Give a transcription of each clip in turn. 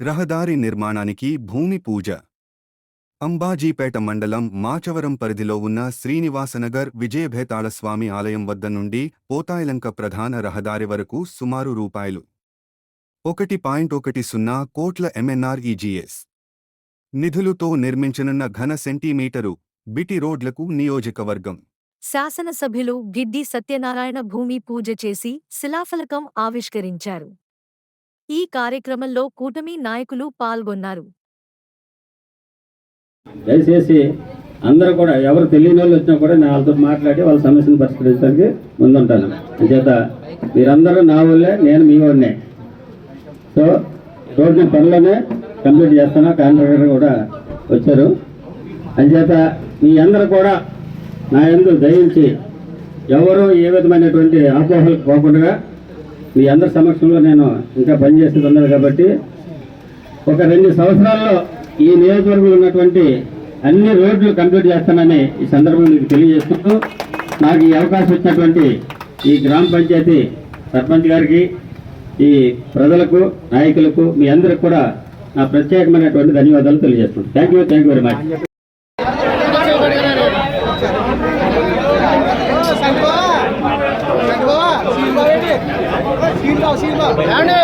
రహదారి నిర్మాణానికి భూమి పూజ. అంబాజీపేట మండలం మాచవరం పరిధిలో ఉన్న శ్రీనివాసనగర్ విజయభేతాళస్వామి ఆలయం వద్ద నుండి పోతాయలంక ప్రధాన రహదారి వరకు సుమారు రూపాయలు. ఒకటి పాయింట్ ఒకటి సున్నా కోట్ల ఎంఎన్ఆర్ఈజీఎస్ నిధులుతో నిర్మించనున్న ఘన సెంటీమీటరు బిటి రోడ్లకు నియోజకవర్గం. శాసనసభ్యులు గిడ్డి సత్యనారాయణ భూమి పూజ చేసి శిలాఫలకం ఆవిష్కరించారు. ఈ కార్యక్రమంలో కూటమి నాయకులు పాల్గొన్నారు. దయచేసి అందరూ కూడా ఎవరు తెలియని వాళ్ళు వచ్చినా కూడా నేను వాళ్ళతో మాట్లాడి వాళ్ళ సమస్యను పరిష్కరించడానికి ముందుంటాను. అంచేత మీరందరూ నా వాళ్ళే నేను మీ వాడినే సో రోడ్డు పనులనే కంప్లీట్ చేస్తాను కాంట్రాక్టర్ కూడా వచ్చారు. అంచేత మీ అందరూ కూడా నా ఎందు దయించి ఎవరు ఏ విధమైనటువంటి అపోహలకు పోకుండా మీ అందరి సమక్షంలో నేను ఇంకా పనిచేసేది ఉన్నది కాబట్టి ఒక రెండు సంవత్సరాల్లో ఈ నియోజకవర్గంలో ఉన్నటువంటి అన్ని రోడ్లు కంప్లీట్ చేస్తానని ఈ సందర్భంలో మీకు తెలియజేస్తూ నాకు ఈ అవకాశం ఇచ్చినటువంటి ఈ గ్రామ పంచాయతీ సర్పంచ్ గారికి ఈ ప్రజలకు నాయకులకు మీ అందరికి కూడా నా ప్రత్యేకమైనటువంటి ధన్యవాదాలు తెలియజేస్తున్నాను. Thank you thank you very much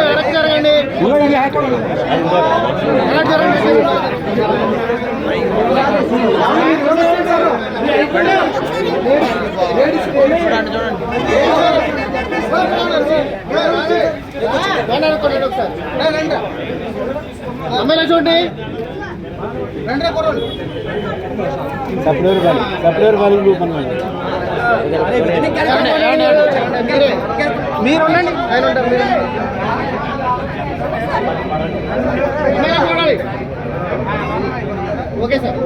వెనక్కి జరగండి. వెనక్కి జరగండి చూడండి అనుకోండి ఒకసారి. అమ్మాయిలా చూడండి. మీరు ఆయన ఉంటారు మీరు ఓకే సార్.